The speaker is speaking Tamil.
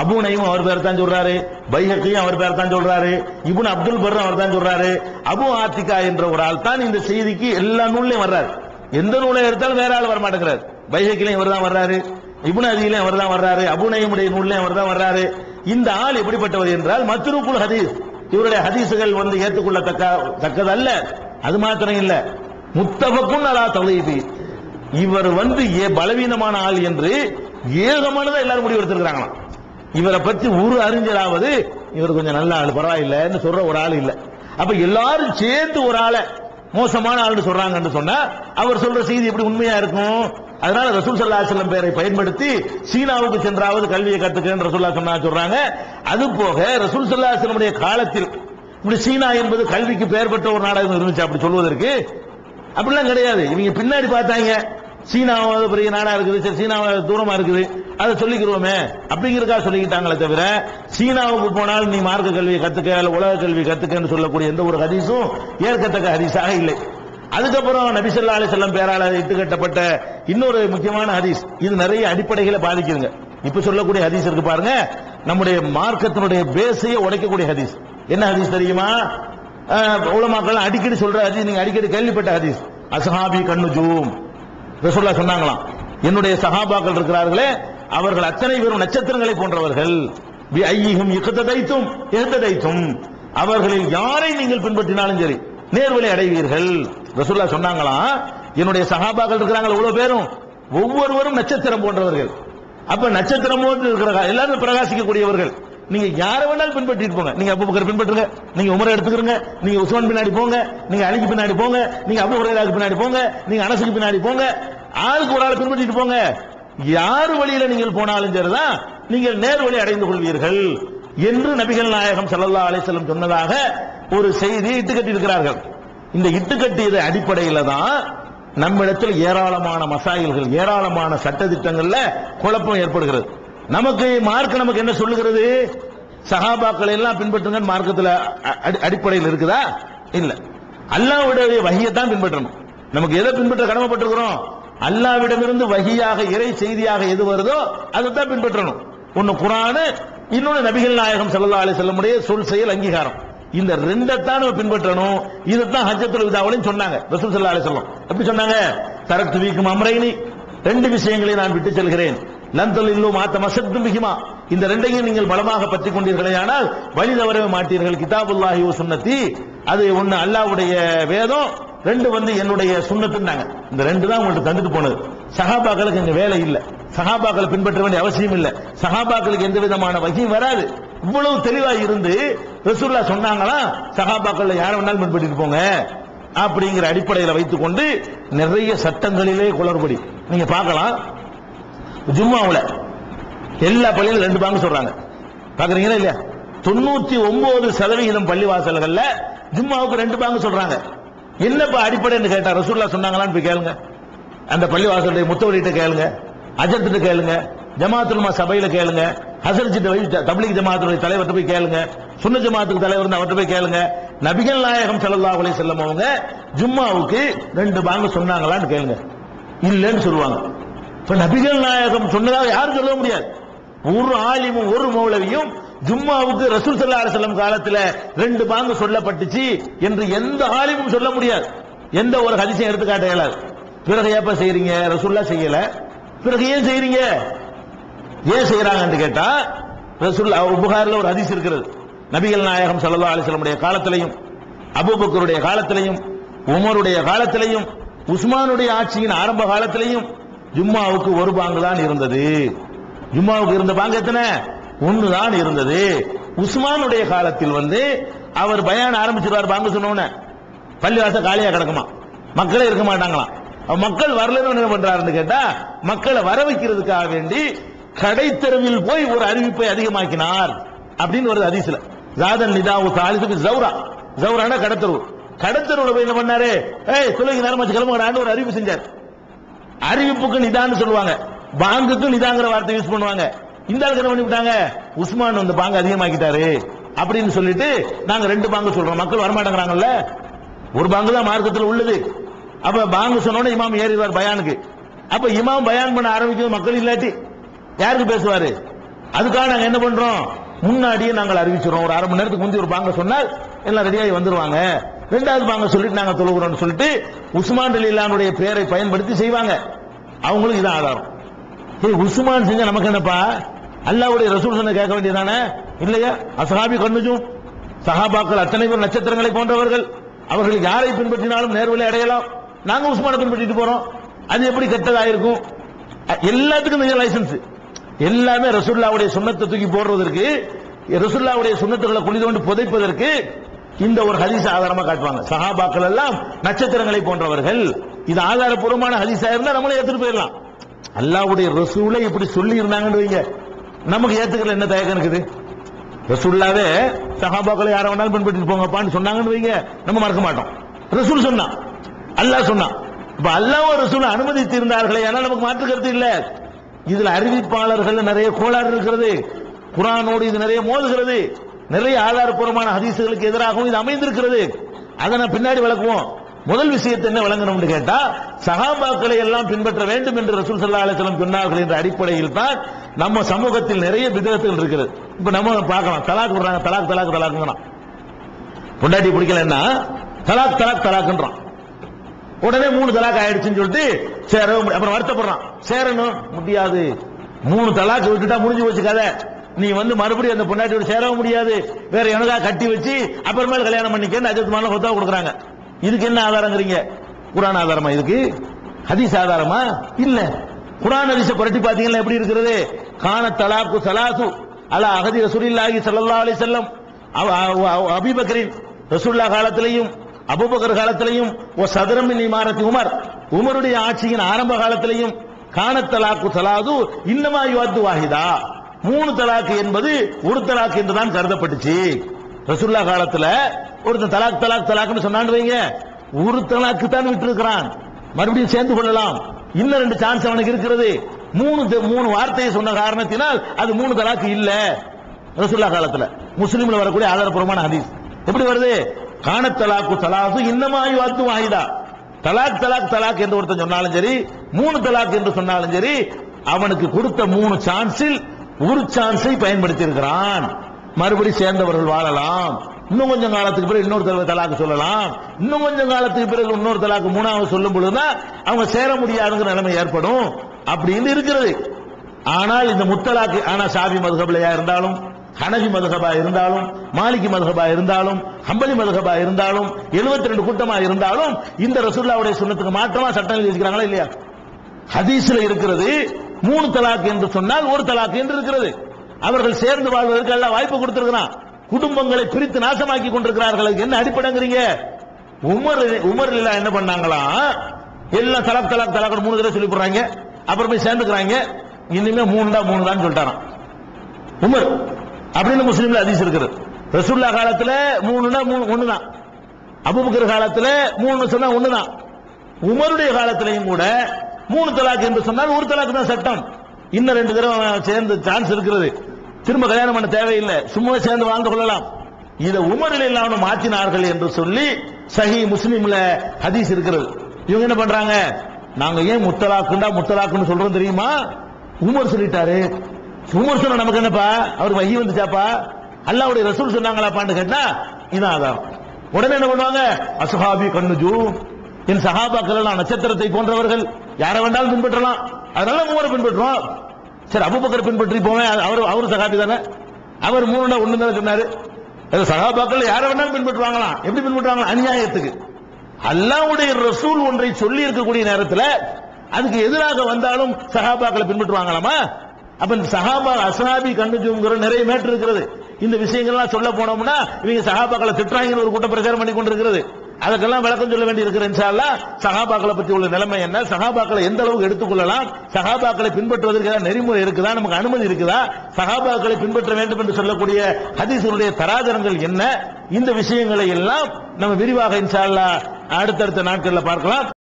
அபுனையும் அவர் பேர் தான் சொல்றாரு பைஹக்கையும் அவர் பேர் தான் சொல்றாரு இபுன் அப்துல் பர் அவர் தான் சொல்றாரு அபு ஆத்திகா என்ற ஒரு ஆள் தான் இந்த செய்திக்கு எல்லா நூல்லையும் வர்றாரு. எந்த நூலை எடுத்தாலும் வேற ஆள் வர மாட்டேங்கிறார் பைஹக்கிலையும் இவர் தான் வர்றாரு இபுன் அதிலையும் அவர் தான் வர்றாரு அபுனையுடைய நூல்லையும் அவர் தான் வர்றாரு. இந்த ஆள் எப்படிப்பட்டவர் என்றால் மத்ரூக்குல் ஹதீஸ். இவருடைய ஹதீசுகள் வந்து ஏற்றுக்கொள்ளத்தக்க தக்கதல்ல. அது மாத்திரம் இல்ல. முத்தபக்கும் அலா தொலைபி. இவர் வந்து பலவீனமான ஆள் என்று ஏகமானதா எல்லாரும் முடிவெடுத்திருக்கிறாங்களாம். இவரை பத்தி ஒரு அறிஞராவது இவர் கொஞ்சம் நல்ல ஆள் பரவாயில்லைன்னு சொல்ற ஒரு ஆள் இல்ல. அப்ப எல்லாரும் சேர்ந்து ஒரு ஆளை மோசமான ஆள்னு சொல்றாங்கன்னு சொன்னா அவர் சொல்ற செய்தி எப்படி உண்மையா இருக்கும்? அதனால ரசூல் சல்லா செல்லம் பேரை பயன்படுத்தி சீனாவுக்கு சென்றாவது கல்வியை கத்துக்கன்னு ரசூல்லா சொன்னா சொல்றாங்க அது போக ரசூல் சல்லா செல்லமுடைய காலத்தில் இப்படி சீனா என்பது கல்விக்கு பெயர் பெற்ற ஒரு நாடகம் இருந்துச்சு அப்படி சொல்வதற்கு. அப்படிலாம் கிடையாது. இவங்க பின்னாடி பார்த்தாங்க. சீனா பெரிய நாடா இருக்குது சரி சீனா தூரமா இருக்குது அதை சொல்லிக்கிறோமே அப்படிங்கிறதுக்காக சொல்லிக்கிட்டாங்களே தவிர சீனாவுக்கு போனால் நீ மார்க்க கல்வியை கத்துக்க உலக கல்வி கத்துக்கன்னு சொல்லக்கூடிய எந்த ஒரு ஹதீஸும் ஏற்கத்தக்க ஹதீஸாக இல்லை. அதுக்கப்புறம் நபிசல்லா அலி செல்லம் பேரால இட்டு கட்டப்பட்ட இன்னொரு முக்கியமான ஹதீஸ். இது நிறைய அடிப்படைகளை பாதிக்குதுங்க. இப்ப சொல்லக்கூடிய ஹதீஸ் இருக்கு பாருங்க. நம்முடைய மார்க்கத்தினுடைய பேசையை உடைக்கக்கூடிய ஹதீஸ். என்ன ஹதீஸ் தெரியுமா? உலமாக்கள் அடிக்கடி சொல்ற ஹதீஸ் நீங்க அடிக்கடி கேள்விப்பட்ட ஹதீஸ். அசஹாபி கண்ணுஜூம் ரசூல்லா சொன்னாங்களாம் என்னுடைய சகாபாக்கள் இருக்கிறார்களே அவர்கள் அத்தனை பேரும் நட்சத்திரங்களை போன்றவர்கள். பி ஐயிஹும் இக்கத்தைத்தும் அவர்களில் யாரை நீங்கள் பின்பற்றினாலும் சரி நேர்வழி அடைவீர்கள். ரசூல்லா சொன்னாங்களாம் என்னுடைய சகாபாக்கள் இருக்கிறாங்க இவ்வளவு பேரும் ஒவ்வொருவரும் நட்சத்திரம் போன்றவர்கள். அப்ப நட்சத்திரம் போன்று இருக்கிற எல்லாரும் பிரகாசிக்கக்கூடியவர்கள். நீங்க யாரை வேணாலும் பின்பற்றிட்டு போங்க. நீங்க அபூபக்கர் பின்பற்றுங்க. நீங்க உமரை எடுத்துக்கிறங்க. நீங்க உஸ்மான் பின்னாடி போங்க. நீங்க அலிக்கு பின்னாடி போங்க. நீங்க அபு உரையாளுக்கு பின்னாடி போங்க. நீங்க அனசுக்கு பின்னாடி போங்க. ஆளுக்கு ஒரு ஆள் பின்பற்றிட்டு போங்க. யார் வழியில நீங்கள் போனாலும் சரிதான். நீங்கள் நேர் வழி அடைந்து கொள்வீர்கள் என்று நபிகள் நாயகம் ஸல்லல்லாஹு அலை செல்லம் சொன்னதாக ஒரு செய்தியை இட்டுக்கட்டி இருக்கிறார்கள் இந்த இட்டுக்கட்டியது அடிப்படையில தான் நம்மிடத்தில் ஏராளமான மசாயில்கள் ஏராளமான சட்டதிட்டங்கள்ல குழப்பம் ஏற்படுகிறது. நமக்கு மார்க் நமக்கு என்ன சொல்லுகிறது? சகாபாக்களை எல்லாம் பின்பற்றுங்க மார்க்கத்தில் அ- அடி- அடிப்படையில் இருக்குதா? இல்ல. அல்லாஹ்வுடைய வகையை தான் பின்பற்றணும். நமக்கு எதை பின்பற்ற கடமைப்பட்டிருக்கிறோம்? அல்லாவிடமிருந்து வகியாக இறை செய்தியாக எது வருதோ அதை தான் பின்பற்றணும். ஒன்னு குரானு இன்னொன்னு நபிகள் நாயகம் ஸல்லல்லாஹு செல்ல முடிய சொல் செயல் அங்கீகாரம். இந்த ரெண்டைத்தான் நம்ம பின்பற்றணும். இதுதான் ஹஜ்ஜத்துல் விதாவிலையும் சொன்னாங்க. ரசூல் செல்லா அலி வஸல்லம். எப்படி சொன்னாங்க? தரத்து வீக்கும் அம்ரைனி. ரெண்டு விஷயங்களை நான் விட்டு செல்கிறேன். லந்தல் இல்லோ மாத்த மசத்தும் மிகுமா இந்த ரெண்டையும் நீங்கள் பலமாக பற்றி கொண்டீர்களே ஆனால் வழி தவறவே மாட்டீர்கள். கிதாபுல்லாஹி வ சுன்னத்தி. அது ஒன்னு அல்லாவுடைய வேதம் ரெண்டு வந்து என்னுடைய சுண்ணத்துனாங்க இந்த ரெண்டு தான் உங்கள்கிட்ட தந்துட்டு போனது. சகாபாக்களுக்கு இங்க வேலை இல்ல. சகாபாக்களை பின்பற்ற வேண்டிய அவசியம் இல்ல. சகாபாக்களுக்கு எந்த விதமான வகையும் வராது. இவ்வளவு தெளிவா இருந்து ரசூல்லா சொன்னாங்களா சகாபாக்கள் யார வேணாலும் பின்பற்றிட்டு போங்க அப்படிங்கிற அடிப்படையில் வைத்துக்கொண்டு நிறைய சட்டங்களிலே குளறுபடி. நீங்க பார்க்கலாம். ஜும்மாவில். எல்லா பள்ளியிலும் ரெண்டு பாங்கு சொல்றாங்க. பாக்குறீங்களா இல்லையா? தொண்ணூத்தி ஒன்பது சதவிகிதம் பள்ளிவாசல்கள்ல ஜும்மாவுக்கு ரெண்டு பாங்கு சொல்றாங்க. என்னப்பா அடிப்படைன்னு கேட்டா ரசூல்லா சொன்னாங்களான்னு போய் கேளுங்க. அந்த பள்ளிவாசலுடைய முத்தவரிட்ட கேளுங்க. அஜர்த்திட்ட கேளுங்க. ஜமாத்துல்மா சபையில கேளுங்க. ஹசரஜிட்ட போய் தப்லீக் ஜமாத்துடைய தலைவர்கிட்ட போய் கேளுங்க. சுன்ன ஜமாத்துக்கு தலைவர் அவர்கிட்ட போய் கேளுங்க. நபிகள் நாயகம் ஸல்லல்லாஹு அலைஹி வஸல்லம் அவங்க ஜும்மாவுக்கு ரெண்டு பாங்கு சொன்னாங்களான்னு கேளுங்க. இல்லைன்னு சொல்லுவாங்க. இப்ப நபிகள் நாயகம் சொன்னதாக யாரும் சொல்ல முடியாது. ஒரு ஆலிமும் ஒரு மௌலவியும் ஜும்மாவுக்கு ரசூல் ஸல்லல்லாஹு அலைஹி காலத்துல ரெண்டு பாங்கு சொல்லப்பட்டுச்சு என்று எந்த ஆலிமும் சொல்ல முடியாது. எந்த ஒரு ஹதீஸையும் எடுத்துக்காட்ட இயலாது. பிறகு ஏப்ப செய்றீங்க? ரசூல்லா செய்யல. பிறகு ஏன் செய்யறீங்க ஏன் செய்யறாங்கன்னு கேட்டா ரசூல் புகாரில் ஒரு ஹதீஸ் இருக்கிறது. நபிகள் நாயகம் சல்லா அலைஹி காலத்திலையும் அபூபக்கருடைய காலத்திலையும் உமருடைய காலத்திலையும் உஸ்மானுடைய ஆட்சியின் ஆரம்ப காலத்திலையும் ஜும்மாவுக்கு ஒரு பாங்கு தான் இருந்தது. ஜும்மாவுக்கு இருந்த பாங்கு எத்தனை? ஒன்று தான் இருந்தது. உஸ்மானுடைய காலத்தில் வந்து அவர் பயான் ஆரம்பிச்சிருவார் பாங்கு சொன்னோன்னு பள்ளிவாசம் காலியா கிடக்குமா? மக்களே இருக்க மாட்டாங்களாம். மக்கள் வரலன்னு என்ன பண்றாருன்னு கேட்டா மக்களை வர வைக்கிறதுக்காக வேண்டி கடைத்தெருவில் போய் ஒரு அறிவிப்பை அதிகமாக்கினார் அப்படின்னு ஒரு அதிசல ஜாதன் நிதாவு தாலிதுக்கு ஜவுரா ஜவுரானா கடத்தெருவு. கடத்தெருவுல போய் என்ன பண்ணாரு? ஏய் தொழுகை நேரம் வச்சு கிளம்புறான்னு ஒரு அறிவிப்பு செஞ்சார். அறிவிப்புக்கு நிதான்னு சொல்லுவாங்க. பாங்குக்கு நிதாங்கிற வார்த்தை யூஸ் பண்ணுவாங்க. இந்த ஆளுக்கு என்ன பண்ணிவிட்டாங்க? உஸ்மான் வந்து பாங்கு அதிகமாக்கிட்டாரு. அப்படின்னு சொல்லிட்டு நாங்க ரெண்டு பாங்கு சொல்றோம். மக்கள் வரமாட்டேங்கிறாங்கல்ல? ஒரு பாங்கு தான் மார்க்கத்தில் உள்ளது. அப்ப பாங்கு சொன்னோட இமாம் ஏறிவார் பயானுக்கு. அப்ப இமாம் பயான் பண்ண ஆரம்பிக்கும் மக்கள் இல்லாட்டி யாருக்கு பேசுவாரு? அதுக்காக நாங்க என்ன பண்றோம்? முன்னாடியே நாங்கள் அறிவிச்சிடறோம். ஒரு அரை மணி நேரத்துக்கு முந்தி ஒரு பாங்க சொன்னால் எல்லாம் ரெடியாகி வந்துருவாங்க. ரெண்டாவது பாங்க சொல்லிட்டு நாங்க தொழுகிறோம்னு சொல்லிட்டு உஸ்மான் அலிலானுடைய பெயரை பயன்படுத்தி செய்வாங்க. அவங்களுக்கு இதான் ஆதாரம். ஏய் உஸ்மான் செஞ்சா நமக்கு என்னப்பா? அல்லாவுடைய ரசூல் சொன்ன கேட்க வேண்டியதானே இல்லையா? அசஹாபி கண்ணுஜும் சஹாபாக்கள் அத்தனை பேர் நட்சத்திரங்களை போன்றவர்கள். அவர்கள் யாரை பின்பற்றினாலும் நேர்வழி அடையலாம். நாங்க உஸ்மானை பின்பற்றிட்டு போறோம். அது எப்படி கெட்டதாயிருக்கும்? எல்லாத்துக்கும் நீங்க லைசன்ஸ் எல்லாமே ரசுல்லாவுடைய சுண்ணத்தை தூக்கி போடுறதற்கு ரசுல்லாவுடைய சுண்ணத்துகளை குளிதோண்டு புதைப்பதற்கு இந்த ஒரு ஹதீஸ் ஆதாரமா காட்டுவாங்க. சஹாபாக்கள் எல்லாம் நட்சத்திரங்களை போன்றவர்கள் இது ஆதாரபூர்வமான ஹதீஸா இருந்தா நம்மளே ஏத்துட்டு போயிடலாம். அல்லாவுடைய ரசூலை இப்படி சொல்லி இருந்தாங்கன்னு வைங்க. நமக்கு ஏத்துக்கல என்ன தயக்கம் இருக்குது? ரசூல்லாவே சஹாபாக்களை யாரை வேணாலும் பின்பற்றிட்டு போங்கப்பான்னு சொன்னாங்கன்னு வைங்க. நம்ம மறக்க மாட்டோம். ரசூல் சொன்னான் அல்லாஹ் சொன்னான் இப்ப அல்லாஹ் ரசூல் அனுமதித்து இருந்தார்களே நமக்கு மாற்று கருத்து இல்ல. இதுல அறிவிப்பாளர்கள் நிறைய கோளாறு இருக்கிறது. குரானோடு இது நிறைய மோதுகிறது. நிறைய ஆதாரப்பூர்வமான ஹதீசுகளுக்கு எதிராகவும் இது அமைந்திருக்கிறது. அதை நான் பின்னாடி விளக்குவோம். முதல் விஷயத்தை என்ன விளங்கணும்னு கேட்டா சகாபாக்களை எல்லாம் பின்பற்ற வேண்டும் என்று ரசூல் சல்லா அலைஹி சொன்னார்கள் என்ற அடிப்படையில் தான் நம்ம சமூகத்தில் நிறைய விதத்துகள் இருக்கிறது இப்ப நம்ம பார்க்கலாம். தலாக் விடுறாங்க தலாக் தலாக் தலாக்குங்கிறான். பொண்டாட்டி பிடிக்கலன்னா தலாக் தலாக் தலாக்குன்றான் உடனே மூணு தலாக் ஆயிடுச்சுன்னு சொல்லிட்டு சேர அப்புறம் வருத்தப்படுறான். சேரணும் முடியாது. மூணு தலாக் விட்டுட்டா முடிஞ்சு போச்சு கதை. நீ வந்து மறுபடியும் அந்த பொண்டாட்டியோட சேரவும் முடியாது. வேற எனக்கா கட்டி வச்சு அப்புறமேல் கல்யாணம் பண்ணிக்கன்னு அஜித் மால கொத்தா கொடுக்குறாங்க. இதுக்கு என்ன ஆதாரங்கிறீங்க? குரான் ஆதாரமா இதுக்கு? ஹதீஸ் ஆதாரமா? இல்ல. குரான் ஹதீஸை புரட்டி பாத்தீங்கன்னா எப்படி இருக்கிறது? கான தலாக்கு சலாசு அலா அகதி ரசூலில்லாஹி சல்லா அலி செல்லம் அவ- ரசூல்லா காலத்திலையும் அபுபக்கர் காலத்திலையும் ஓ சதுரமின் இமாரத்தி உமர். உமருடைய ஆட்சியின் ஆரம்ப காலத்திலையும் காணத்தலாக்கு சலாது இன்னமா யுவாத்து வாஹிதா. மூணு தலாக்கு என்பது ஒரு தலாக்கு என்றுதான் கருதப்பட்டுச்சு. ரசுல்லா காலத்துல ஒருத்தன் தலாக் தலாக் தலாக்னு சொன்னான்னு ஒரு தலாக்கு தான் விட்டு இருக்கிறான் மறுபடியும் சேர்ந்து கொள்ளலாம். இன்னும் ரெண்டு சான்ஸ் அவனுக்கு இருக்கிறது. மூணு மூணு வார்த்தையை சொன்ன காரணத்தினால் அது மூணு தலாக்கு இல்ல. ரசுல்லா காலத்துல. முஸ்லீம்ல வரக்கூடிய ஆதாரப்பூர்வமான ஹதீஸ். எப்படி வருது? காண தலாக்கு தலாக்கு இன்னமாய் வாத்து வாஹிதா. தலாக் தலாக் தலாக் என்று ஒருத்தன் சொன்னாலும் சரி மூணு தலாக் என்று சொன்னாலும் சரி அவனுக்கு கொடுத்த மூணு சான்ஸில் ஒரு சான்ஸை பயன்படுத்தி இருக்கிறான் மறுபடி சேர்ந்தவர்கள் வாழலாம். இன்னும் கொஞ்சம் காலத்துக்கு பிறகு இன்னொரு தலைவர் தலாக்கு சொல்லலாம். இன்னும் கொஞ்சம் காலத்துக்கு பிறகு இன்னொரு தலாக்கு மூணாவது சொல்லும் பொழுதுதான் அவங்க சேர முடியாதுங்கிற நிலைமை ஏற்படும். அப்படின்னு இருக்கிறது. ஆனால் இந்த முத்தலாக்கு ஆனா சாபி மதுகபிலையா இருந்தாலும் ஹனபி மதுகபா இருந்தாலும் மாலிகி மதுகபா இருந்தாலும் ஹம்பலி மதுகபா இருந்தாலும் 72 ரெண்டு கூட்டமா இருந்தாலும் இந்த ரசுல்லாவுடைய சுண்ணத்துக்கு மாற்றமா சட்டம் எழுதி இருக்கிறாங்களா இல்லையா? ஹதீஸ்ல இருக்கிறது. மூணு தலாக் என்று சொன்னால் ஒரு தலாக் என்று இருக்கிறது. அவர்கள் சேர்ந்து வாழ்வதற்கு எல்லாம் வாய்ப்பு கொடுத்திருக்கிறான். குடும்பங்களை பிரித்து நாசமாக்கி கொண்டிருக்கிறார்கள். என்ன அடிப்படைங்கிறீங்க? உமர் உமர் இல்லா என்ன பண்ணாங்களாம் எல்லாம் தலாக் தலாக் தலாக் மூணு தடவை சொல்லி போடுறாங்க. அப்புறம் போய் சேர்ந்துக்கிறாங்க. இனிமே மூணு தான் மூணு தான் சொல்லிட்டாராம். உமர் அப்படின்னு முஸ்லீம்ல அதிசயம் இருக்கிறது ரசூல்லா காலத்துல மூணுனா மூணு ஒண்ணுதான். அபுபக்கர் காலத்துல மூணு சொன்னா ஒண்ணுதான். உமருடைய காலத்திலையும் கூட மூணு தலாக் என்று சொன்னால் ஒரு தலாக்கு தான் சட்டம். இன்னும் ரெண்டு தடவை சேர்ந்து சான்ஸ் இருக்கிறது. திரும்ப கல்யாணம் பண்ண தேவையில்லை. சும்மா சேர்ந்து வாழ்ந்து கொள்ளலாம். இதை உமரில் இல்லாமல் மாற்றினார்கள் என்று சொல்லி சஹி முஸ்லீம்ல ஹதீஸ் இருக்கிறது. இவங்க என்ன பண்றாங்க? நாங்க ஏன் முத்தலாக்குண்டா முத்தலாக்குன்னு சொல்றோம் தெரியுமா? உமர் சொல்லிட்டாரு. உமர் சொன்ன நமக்கு என்னப்பா? அவர் வகி வந்துச்சாப்பா? அல்லாவுடைய ரசூல் சொன்னாங்களாப்பான்னு கேட்டா இதான் அதான் உடனே என்ன பண்ணுவாங்க? அசுஹாபி கண்ணுஜு என் சஹாபாக்கள் எல்லாம் நட்சத்திரத்தை போன்றவர்கள். யாரை வேண்டாலும் பின்பற்றலாம். அதனால மூவரை பின்பற்றுவோம். சரி அபுபக்கர் பின்பற்றி போவேன். அவர் அவர் சகாபி தானே? அவர் மூணு ஒண்ணு தானே சொன்னாரு. சகாபாக்கள் யாரை வேணாலும் பின்பற்றுவாங்களாம். எப்படி பின்பற்றுவாங்களா? அநியாயத்துக்கு. அல்லாவுடைய ரசூல் ஒன்றை சொல்லி இருக்கக்கூடிய நேரத்தில் அதுக்கு எதிராக வந்தாலும் சகாபாக்களை பின்பற்றுவாங்களாமா? அப்ப இந்த சகாபா அசனாபி கண்டுச்சுங்கிற நிறைய மேட்டர் இருக்கிறது. இந்த விஷயங்கள்லாம் சொல்ல போனோம்னா இவங்க சகாபாக்களை திட்டுறாங்கன்னு ஒரு கூட்டம் பிரச்சாரம் பண்ணி கொண்டிருக்கிறது. அதுக்கெல்லாம் விளக்கம் சொல்ல வேண்டி இருக்கிற இன்ஷால்லா சஹாபாக்களை பற்றி உள்ள நிலைமை என்ன? சஹாபாக்களை எந்த அளவுக்கு எடுத்துக்கொள்ளலாம்? சகாபாக்களை பின்பற்றுவதற்கு நெறிமுறை இருக்குதா? நமக்கு அனுமதி இருக்குதா? சகாபாக்களை பின்பற்ற வேண்டும் என்று சொல்லக்கூடிய ஹதீசனுடைய தராதரங்கள் என்ன? இந்த விஷயங்களை எல்லாம் நம்ம விரிவாக இன்ஷால்லா அடுத்தடுத்த நாட்களில் பார்க்கலாம்.